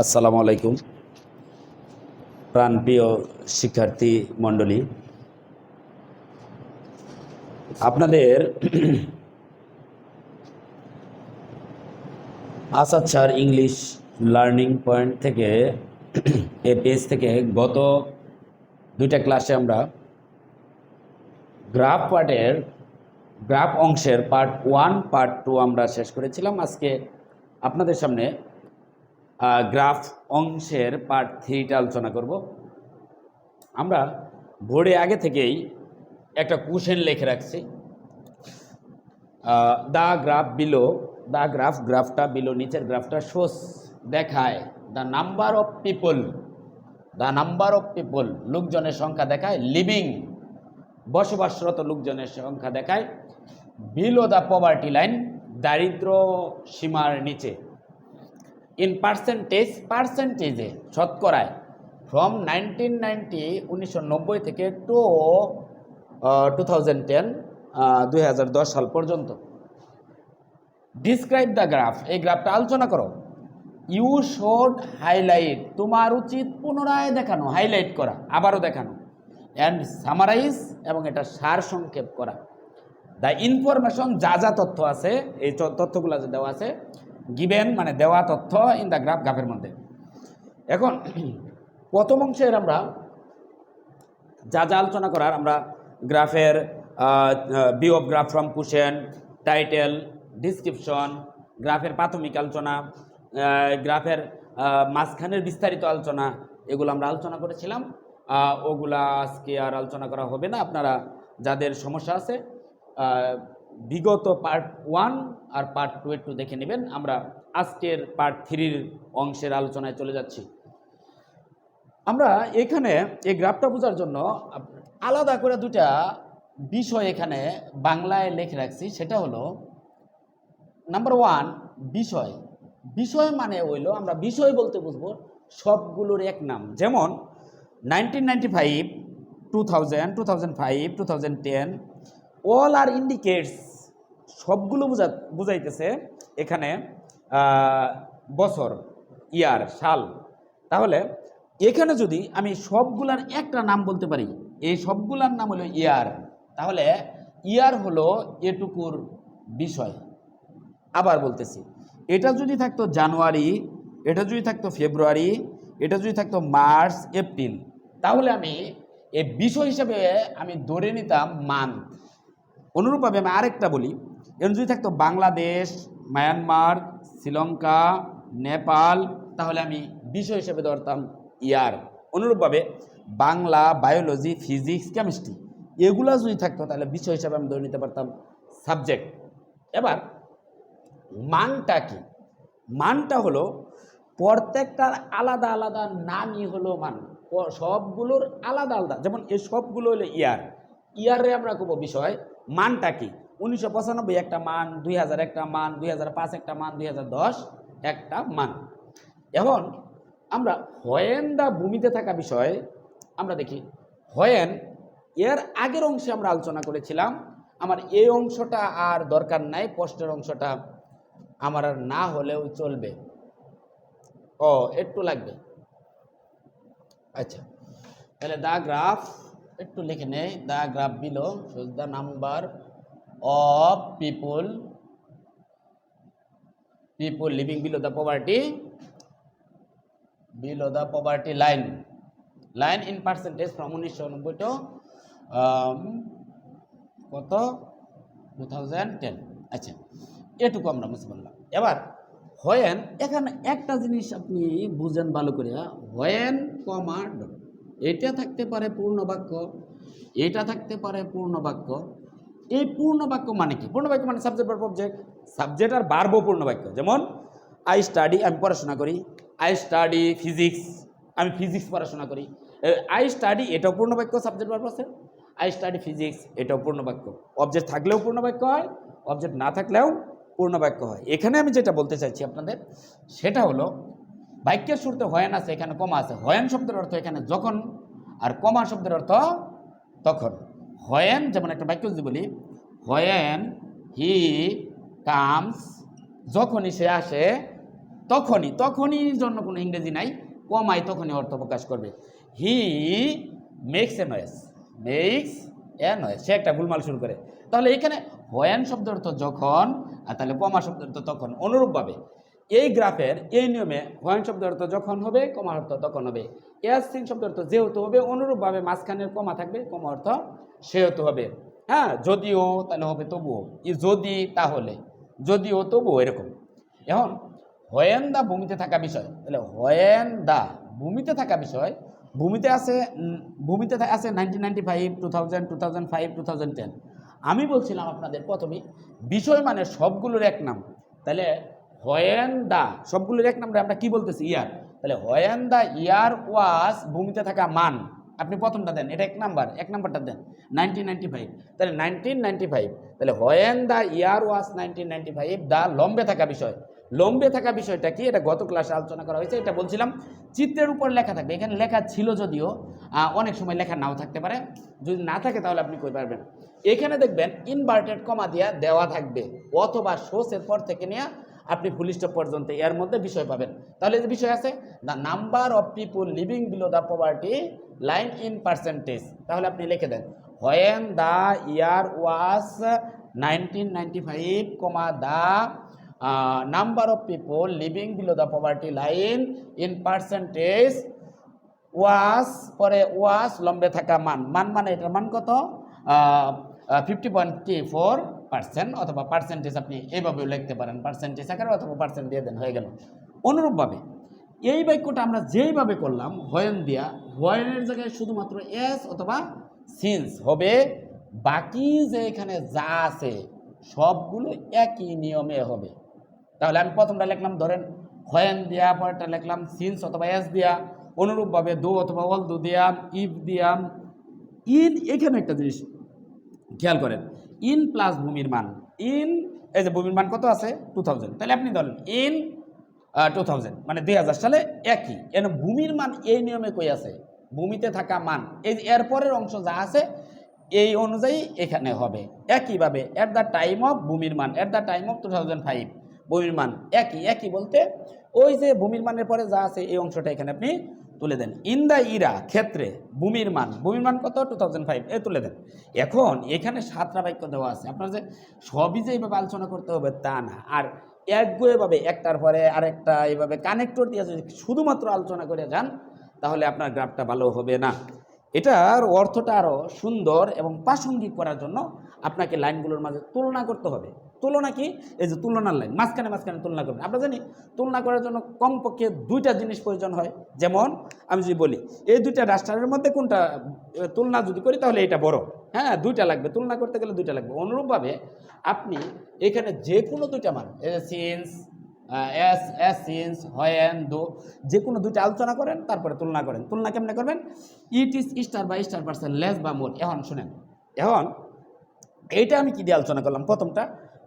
আসসালামু আলাইকুম। প্রাণপ্রিয় শিক্ষার্থী মণ্ডলী, আপনাদের Asad sir English learning point থেকে, এ পেজ থেকে গত দুইটা ক্লাসে আমরা গ্রাফ পার্টের, গ্রাফ অংশের পার্ট ওয়ান, পার্ট টু আমরা শেষ করেছিলাম। আজকে আপনাদের সামনে গ্রাফ অংশের পার্ট থ্রিটা আলোচনা করব। আমরা বোর্ডে আগে থেকেই একটা কুশন লিখে রাখছি। The graph below the graph গ্রাফটা বিলো, নিচের গ্রাফটা শোস দেখায়। The number of people the number of people, লোকজনের সংখ্যা দেখায়, লিভিং, বসবাসরত লোকজনের সংখ্যা দেখায়। বিলো দ্য পভার্টি লাইন দারিদ্র সীমার নিচে। ইন পার্সেন্টেজ পার্সেন্টেজে শতকরায় ফ্রম নাইনটিন নাইনটি উনিশশো নব্বই থেকে টু টু থাউজেন্ড টেন দুই সাল পর্যন্ত। ডিসক্রাইব দ্য গ্রাফ এই গ্রাফটা আলোচনা করো। ইউ শোড হাইলাইট তোমার উচিত পুনরায় দেখানো হাইলাইট করা, আবারও দেখানো। অ্যান্ড সামারাইজ এবং এটা সার সংক্ষেপ করা। দ্য ইনফরমেশন যা যা তথ্য আছে, এই তথ্যগুলো যে দেওয়া আছে গিভেন মানে দেওয়া তথ্য ইন দ্য গ্রাফ গ্রাফের মধ্যে। এখন, প্রথম অংশের আমরা যা যা আলোচনা করার, আমরা গ্রাফের view of graph from question title description গ্রাফের প্রাথমিক আলোচনা গ্রাফের মাঝখানের বিস্তারিত আলোচনা, এগুলো আমরা আলোচনা করেছিলাম। ওগুলা আজকে আর আলোচনা করা হবে না। আপনারা যাদের সমস্যা আছে বিগত পার্ট ওয়ান আর পার্ট টু একটু দেখে নেবেন। আমরা আজকের পার্ট থ্রির অংশের আলোচনায় চলে যাচ্ছি। আমরা এখানে এই গ্রাফটা বোঝার জন্য আলাদা করে দুটা বিষয় এখানে বাংলায় লেখে রাখছি। সেটা হলো নাম্বার ওয়ান বিষয়। বিষয় মানে হইল, আমরা বিষয় বলতে বুঝব সবগুলোর এক নাম। যেমন nineteen ninety five two thousand two thousand five two thousand ten all are indicates সবগুলো বুঝা বুঝাইতেছে এখানে বছর, ইয়ার, সাল। তাহলে এখানে যদি আমি সবগুলার একটা নাম বলতে পারি, এই সবগুলার নাম হলো ইয়ার, তাহলে ইয়ার হলো এটুকুর বিষয়। আবার বলতেছি, এটা যদি থাকতো জানুয়ারি, এটা যদি থাকতো ফেব্রুয়ারি, এটা যদি থাকতো মার্চ, এপ্রিল, তাহলে আমি এই বিষয় হিসেবে আমি ধরে নিতাম মান্থ। অনুরূপভাবে আমি আরেকটা বলি এর যদি থাকতো বাংলাদেশ, মায়ানমার, শ্রীলঙ্কা, নেপাল, তাহলে আমি বিষয় হিসেবে ধরতাম ইয়ার। অনুরূপভাবে বাংলা, বায়োলজি, ফিজিক্স, কেমিস্ট্রি, এগুলা যদি থাকতো তাহলে বিষয় হিসাবে আমি ধরে নিতে পারতাম সাবজেক্ট। এবার মানটা কি? মানটা হলো প্রত্যেকটার আলাদা আলাদা নামই হলো মান। সবগুলোর আলাদা আলাদা। যেমন এই সবগুলো হলো ইয়ার। ইয়ারে আমরা কব বিষয়, মানটা কি? উনিশশো পঁচানব্বই একটা মান, দুই হাজার একটা মান, দুই হাজার পাঁচ একটা মান, দুই হাজার দশ একটা মান। এখন আমরা হয়েন দা ভূমিতে থাকা বিষয় আমরা দেখি, হয়েন এর আগের অংশে আমরা আলোচনা করেছিলাম, আমার এই অংশটা আর দরকার নাই পোস্টের অংশটা আমার আর না হলেও চলবে। ও, একটু লাগবে। আচ্ছা তাহলে দা গ্রাফ একটু লিখে নেই, the graph below the number of people people living below the poverty below the poverty line line in percentage from উনিশশো নব্বই টু কত? টু থাউজেন্ড টেন আচ্ছা এটুকু আমরা বুঝতে পারলাম। এবার, হোয়েন, এখানে একটা জিনিস আপনি বুঝেন ভালো করে হয়েন, কমা, ডট। এটা থাকতে পারে পূর্ণ বাক্য এটা থাকতে পারে পূর্ণ বাক্য এই পূর্ণ বাক্য মানে কি? পূর্ণ বাক্য মানে সাবজেক্ট ভার্ব অবজেক্ট সাবজেক্ট আর বার্ব পূর্ণ বাক্য যেমন আই স্টাডি আমি পড়াশোনা করি। আই স্টাডি ফিজিক্স আমি ফিজিক্স পড়াশোনা করি। আই স্টাডি এটাও পূর্ণ বাক্য সাবজেক্ট ভার্ব আছে। আই স্টাডি ফিজিক্স এটাও পূর্ণ বাক্য অবজেক্ট থাকলেও পূর্ণ বাক্য হয় অবজেক্ট না থাকলেও পূর্ণ বাক্য হয়। এখানে আমি যেটা বলতে চাইছি আপনাদের, সেটা হলো, বাক্যের শুরুতে হয়ান আছে, এখানে কমা আছে। হয়ান শব্দের অর্থ এখানে যখন আর কমা শব্দের অর্থ তখন হয়েন যেমন একটা বাক্য যদি বলি হয়েন হি কামস যখনই সে আসে, তখনই তখনই জন্য কোনো ইংরেজি নাই কমাই তখনই অর্থ প্রকাশ করবে। He makes a noise makes a noise সে একটা গুলমাল শুরু করে। তাহলে এখানে হয়ান শব্দের অর্থ যখন, আর তাহলে কমা শব্দের অর্থ তখন, অনুরূপভাবে। এই গ্রাফের, এই নিয়মে হয়ান শব্দের অর্থ যখন হবে কমা অর্থ তখন হবে। এস সিন শব্দের অর্থ যেহেতু হবে, অনুরূপভাবে মাঝখানের কমা থাকবে, কমা অর্থ সেহেতু হবে। হ্যাঁ যদিও তাহলে হবে তবুও। ই যদি, তাহলে। যদিও, তবুও, এরকম। এখন, হয়েন দা ভূমিতে থাকা বিষয়। তাহলে হয়েন দা ভূমিতে থাকা বিষয়, ভূমিতে আছে ভূমিতে আছে nineteen ninety five two thousand two thousand five two thousand ten আমি বলছিলাম আপনাদের প্রথমে বিষয় মানে সবগুলোর এক নাম। তাহলে হয়েন দা সবগুলোর এক নামে আমরা কি বলতেছি? ইয়ার। তাহলে হয়েন দা ইয়ার ওয়াস ভূমিতে থাকা মান। আপনি প্রথমটা দেন, এটা এক নাম্বার, এক নাম্বারটা দেন। নাইনটিন নাইনটি ফাইভ তাহলে নাইনটিন নাইনটি ফাইভ তাহলে when the year was nineteen ninety five the লম্বে থাকা বিষয়। লম্বে থাকা বিষয়টা কি? এটা গত ক্লাসে আলোচনা করা হয়েছে, এটা বলছিলাম, চিত্রের উপর লেখা থাকবে। এখানে লেখা ছিল যদিও অনেক সময় লেখা নাও থাকতে পারে। যদি না থাকে তাহলে আপনি কই পারবেন? এখানে দেখবেন ইনভার্টেড কমা দিয়া দেওয়া থাকবে, অথবা সোর্সের পর থেকে নিয়ে আপনি ফুল স্টপ পর্যন্ত এর মধ্যে বিষয় পাবেন। তাহলে যে বিষয় আছে the number of people living below the poverty line in percentage তাহলে আপনি লিখে দেন when the year was nineteen ninety five comma the number of people living below the poverty line in percentage was পরে ওয়াস লম্বে থাকা মান। মান মানে এটার মান কত? ফিফটি পয়েন্ট ফোর পার্সেন্ট অথবা পার্সেন্টেজ আপনি এইভাবেও লিখতে পারেন পার্সেন্টেজ আকারে অথবা পার্সেন্ট দিয়ে দেন, হয়ে গেল। অনুরূপভাবে এই বাক্যটা আমরা যেইভাবে করলাম, হয়েন দিয়া, হয়েনের জায়গায় শুধুমাত্র এস অথবা সিন্স হবে, বাকি যে এখানে যা আছে সবগুলো একই নিয়মে হবে। তাহলে আমি প্রথমটা লিখলাম, ধরেন হয়েন দিয়া, পরেরটা লিখলাম সিন্স অথবা এস দিয়া, অনুরূপভাবে দু অথবা অল দু দিয়াম, ইফ দিয়াম। ইন এখানে একটা জিনিস খেয়াল করেন ইন প্লাস ভূমির মান। ইন এই যে ভূমির মান কত আছে? টু থাউজেন্ড তাহলে আপনি ধরেন ইন টু থাউজেন্ড মানে দুই হাজার সালে একই। এন ভূমির মান এই নিয়মে কই আছে? ভূমিতে থাকা মান। এই এরপরের অংশ যা আছে, এই অনুযায়ী এখানে হবে। একইভাবে অ্যাট দ্য টাইম অফ ভূমির মান at the time of two thousand five ভূমির মান একই। একই বলতে ওই যে ভূমির মানের পরে যা আছে, এই অংশটা এখানে আপনি তুলে দেন। ইন দ্য ইরা ক্ষেত্রে ভূমির মান ভূমির মান কত? টু থাউজেন্ড ফাইভ এ তুলে দেন। এখন এখানে সাতটা বাক্য দেওয়া আছে। আপনার যে সবই যে এইভাবে আলোচনা করতে হবে তা না। আর একগুয়েভাবে একটার পরে আরেকটা এইভাবে কানেক্টর দিয়ে যদি শুধুমাত্র আলোচনা করে যান, তাহলে আপনার গ্রাফটা ভালো হবে না। এটার অর্থটা আরও সুন্দর এবং প্রাসঙ্গিক করার জন্য আপনাকে লাইনগুলোর মাঝে তুলনা করতে হবে। তুলনা কি? এই যে তুলনার লাইন, মাঝখানে মাঝখানে তুলনা করবেন। আমরা জানি তুলনা করার জন্য কমপক্ষে দুইটা জিনিস প্রয়োজন হয়। যেমন, আমি যদি বলি, এই দুইটা রাষ্ট্রের মধ্যে কোনটা তুলনা যদি করি তাহলে এটা বড়। হ্যাঁ দুইটা লাগবে। তুলনা করতে গেলে দুইটা লাগবে। অনুরূপভাবে আপনি এখানে যে কোনো দুইটা মান সিন্স এস এস সিন্স হয়েন দো, যে কোনো দুইটা আলোচনা করেন, তারপরে তুলনা করেন। তুলনা কেমনে করবেন? ইট ইজ স্টার বা স্টার পার্সেন্ট লেস বা মোর এখন শুনেন। এখন এইটা আমি কি দিয়ে আলোচনা করলাম? প্রথমটা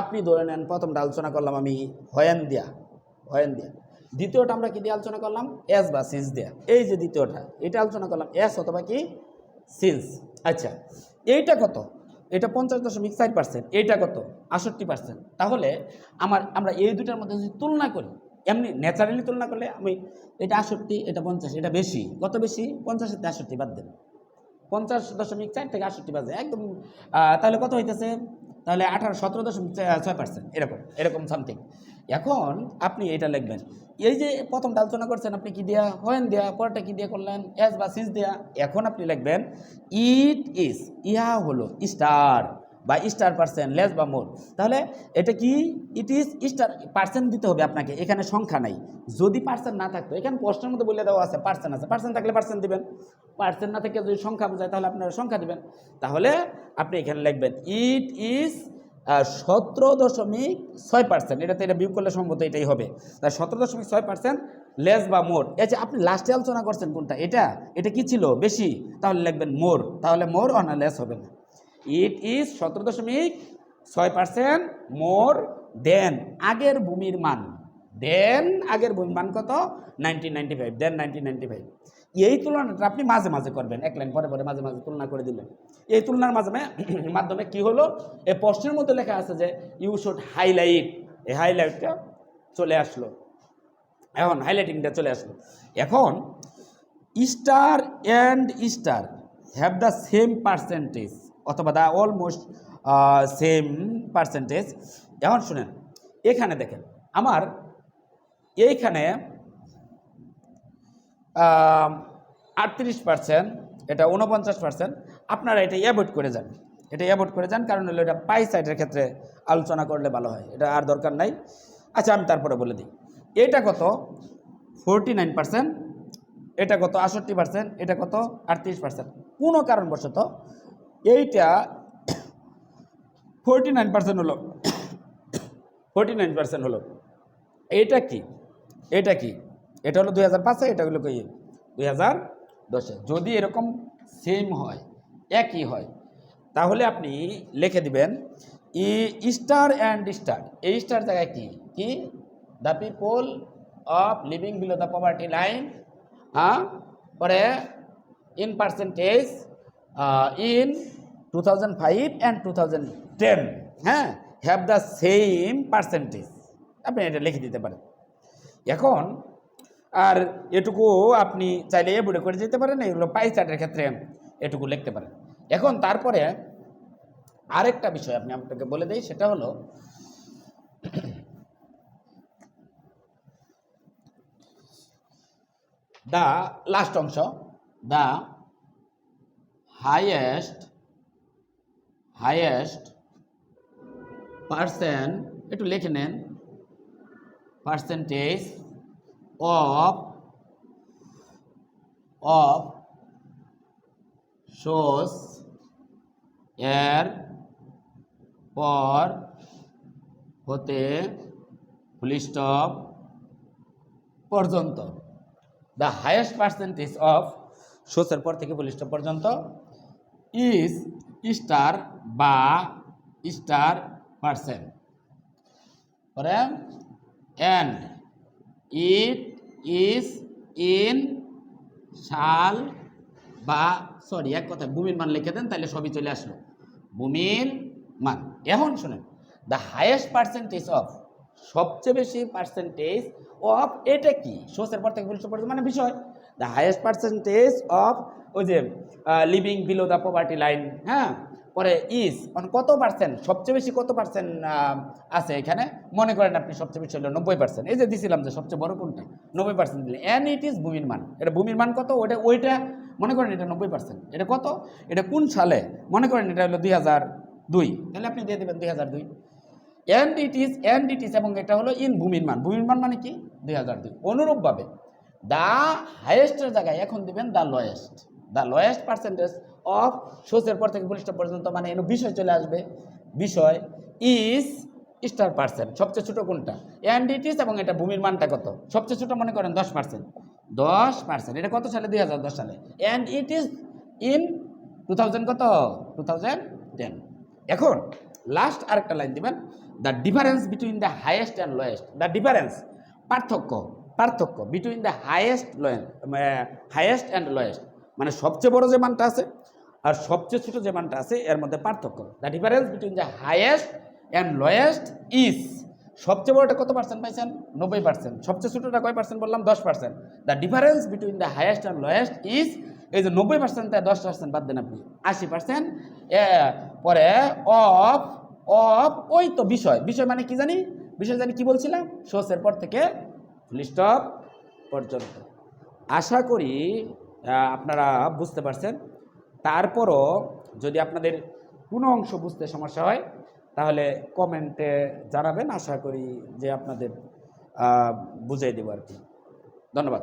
আপনি ধরে নেন, প্রথমটা আলোচনা করলাম আমি হয়েন দিয়া। হয়েন দিয়া। দ্বিতীয়টা আমরা কি দিয়ে আলোচনা করলাম? এস বা সিন্স দিয়া। এই যে দ্বিতীয়টা, এটা আলোচনা করলাম এস অথবা কি? সিন্স আচ্ছা এইটা কত? এটা পঞ্চাশ দশমিক চার পার্সেন্ট এইটা কত? আষট্টি পার্সেন্ট তাহলে আমার, আমরা এই দুটার মধ্যে যদি তুলনা করি, এমনি ন্যাচারালি তুলনা করলে আমি, এটা আষট্টি এটা পঞ্চাশ, এটা বেশি। কত বেশি? পঞ্চাশের আষট্টি বাদ দেন। পঞ্চাশ দশমিক চার থেকে আষট্টি বাদ বাজে। একদম তাহলে কত হইতেছে? তাহলে আঠারো, সতেরো দশমিক ছয় পার্সেন্ট এরকম এরকম সামথিং এখন আপনি এটা লিখবেন। এই যে প্রথমটা আলোচনা করছেন আপনি কি দেয়া, হয়েন দেয়া পরটা কি দিয়ে করলেন, এস বা সিস দেয়া, এখন আপনি লিখবেন, ইট ইজ ইহা হলো স্টার বা স্টার পার্সেন্ট, লেস বা মোর। তাহলে এটা কি? ইট ইজ স্টার, পার্সেন্ট দিতে হবে আপনাকে, এখানে সংখ্যা নাই। যদি পার্সেন্ট না থাকতো, এখানে প্রশ্নের মধ্যে বলে দেওয়া আছে, পার্সেন্ট আছে। পার্সেন্ট থাকলে পার্সেন্ট দিবেন। পার্সেন্ট না থেকে যদি সংখ্যা বোঝায়, তাহলে আপনারা সংখ্যা দিবেন। তাহলে আপনি এখানে লিখবেন, ইট ইজ সতেরো দশমিক ছয় পার্সেন্ট এটাতে এটা বিয়োগ করলে সম্ভবত এটাই হবে। তাই সতেরো দশমিক ছয় পার্সেন্ট লেস বা মোর এই যে আপনি লাস্টে আলোচনা করছেন কোনটা, এটা এটা কি ছিল? বেশি, তাহলে লিখবেন মোর তাহলে মোর অনা লেস হবে না। ইট ইজ সতেরো দশমিক ছয় পার্সেন্ট মোর দেন আগের ভূমির মান। দেন আগের ভূমির মান কত? Nineteen ninety five then nineteen ninety five এই তুলনাটা আপনি মাঝে মাঝে করবেন। এক লাইন পরে পরে মাঝে মাঝে তুলনা করে দিলেন এই তুলনার মাধ্যমে মাধ্যমে কি হলো? এই প্রশ্নের মধ্যে লেখা আছে যে ইউ শুড হাইলাইট এই হাইলাইটটা চলে আসলো। এখন হাইলাইটিংটা চলে আসলো। এখন star and star have the same percentage অথবা দ্য অলমোস্ট সেম পার্সেন্টেজ এখন শুনেন, এখানে দেখেন, আমার এইখানে আটত্রিশ পার্সেন্ট এটা উনপঞ্চাশ পার্সেন্ট আপনারা এটা অ্যাভয়েড করে যান। এটা অ্যাভয়েড করে যান, কারণ হলো এটা পাই সাইডের ক্ষেত্রে আলোচনা করলে ভালো হয়। এটা আর দরকার নাই। আচ্ছা আমি তারপরে বলে দিই। এটা কত? ফোরটি নাইন পার্সেন্ট এটা কত? আষট্টি পার্সেন্ট এটা কত? আটত্রিশ পার্সেন্ট কোনো কারণবশত এইটা ফোরটি নাইন পার্সেন্ট হলো ফোরটি নাইন পার্সেন্ট হলো। এটা কি? এটা কি? এটা হলো দুই হাজার পাঁচে, এটা হলো কি দুই হাজার দশে। যদি এরকম সেম হয়, একই হয়, তাহলে আপনি লিখে দিবেন ই স্টার অ্যান্ড স্টার। এই স্টার জায়গায় কি? কি? The people of living below the poverty line হ্যাঁ? পরে in percentage in two thousand five and two thousand ten হ্যাঁ? Have the same percentage. আপনি এটা লিখে দিতে পারেন। এখন আর এটুকু আপনি চাইলে এ বুড়ে করে যেতে পারেন, এগুলো পাই চার্টের ক্ষেত্রে এটুকু লিখতে পারেন। এখন তারপরে আরেকটা বিষয় আপনি আপনাকে বলে দিই, সেটা হলো দ্য লাস্ট অংশ দ্য হাইয়েস্ট হাইয়েস্ট পার্সেন্ট একটু লিখে নেন পার্সেন্টেজ of of shows এর পর হতে স্টপ পর্যন্ত। দ্য হাইয়েস্ট পার্সেন্টেজ অফ শোসের পর থেকে স্টপ পর্যন্ত ইজ স্টার বা স্টার পার্সেন্ট পরে অ্যান্ড ইট ইজ ইন শাল বা সরি এক কথা ভূমির মান লিখে দেন তাহলে সবই চলে আসলো। ভূমির মান। এখন শুনেন দ্য হায়েস্ট পার্সেন্টেজ অফ সবচেয়ে বেশি পার্সেন্টেজ অফ এটা কি? সোর্সের পর থেকে বলছে মানে বিষয়। দ্য হায়েস্ট পার্সেন্টেজ অফ ওই যে living below the poverty line হ্যাঁ? পরে ইস মানে কত পার্সেন্ট সবচেয়ে বেশি কত পার্সেন্ট আছে এখানে? মনে করেন আপনি সবচেয়ে বেশি হলো নব্বই পার্সেন্ট এই যে দিছিলাম যে সবচেয়ে বড় কোনটা? নব্বই পার্সেন্ট দিলে। অ্যান্ড ইট ইজ ভূমির মান। এটা ভূমির মান কত? ওইটা ওইটা মনে করেন এটা নব্বই পার্সেন্ট এটা কত? এটা কোন সালে? মনে করেন এটা হলো দুই হাজার দুই। তাহলে আপনি দিয়ে দেবেন দুই হাজার দুই। And it is and it is এবং এটা হলো ইন ভূমির মান। ভূমির মান মানে কি? দুই হাজার দুই। অনুরূপভাবে দ্য হাইয়েস্টের জায়গায় এখন দিবেন the lowest the lowest percentage of সোসের পর থেকে পুলিশটা পর্যন্ত মানে এর বিষয় চলে আসবে। বিষয় ইজ স্টার পার্সেন্ট সবচেয়ে ছোটো কোনটা? অ্যান্ড ইট ইজ এবং এটা ভূমির মানটা কত? সবচেয়ে ছোটো মনে করেন দশ পার্সেন্ট দশ পার্সেন্ট এটা কত সালে? দুই হাজার দশ সালে। And it is in two thousand কত? টু থাউজেন্ড টেন এখন লাস্ট আরেকটা লাইন দিবেন। The difference between the highest and lowest the difference পার্থক্য পার্থক্য between the highest highest and lowest মানে সবচেয়ে বড় যে মানটা আছে আর সবচেয়ে ছোট যে মানটা আছে, এর মধ্যে পার্থক্য। The difference between the highest and lowest is সবচেয়ে বড়টা কত পার্সেন্ট পাইছেন? নব্বই পার্সেন্ট সবচেয়ে ছোটোটা কয় পার্সেন্ট বললাম? দশ percent the difference between the highest and lowest is এই যে নব্বই পার্সেন্ট তাই দশ পার্সেন্ট বাদ দেন আপনি, আশি পার্সেন্ট পরে অফ অফ ওই তো বিষয়। বিষয় মানে কি জানি? বিষয় জানি কি বলছিলাম? সোর্সের পর থেকে লিস্ট অফ পর্যন্ত। আশা করি আপনারা বুঝতে পারছেন। তারপরও যদি আপনাদের কোনো অংশ বুঝতে সমস্যা হয়, তাহলে কমেন্টে জানাবেন। আশা করি যে আপনাদের বুঝিয়ে দেবো আর কি। ধন্যবাদ।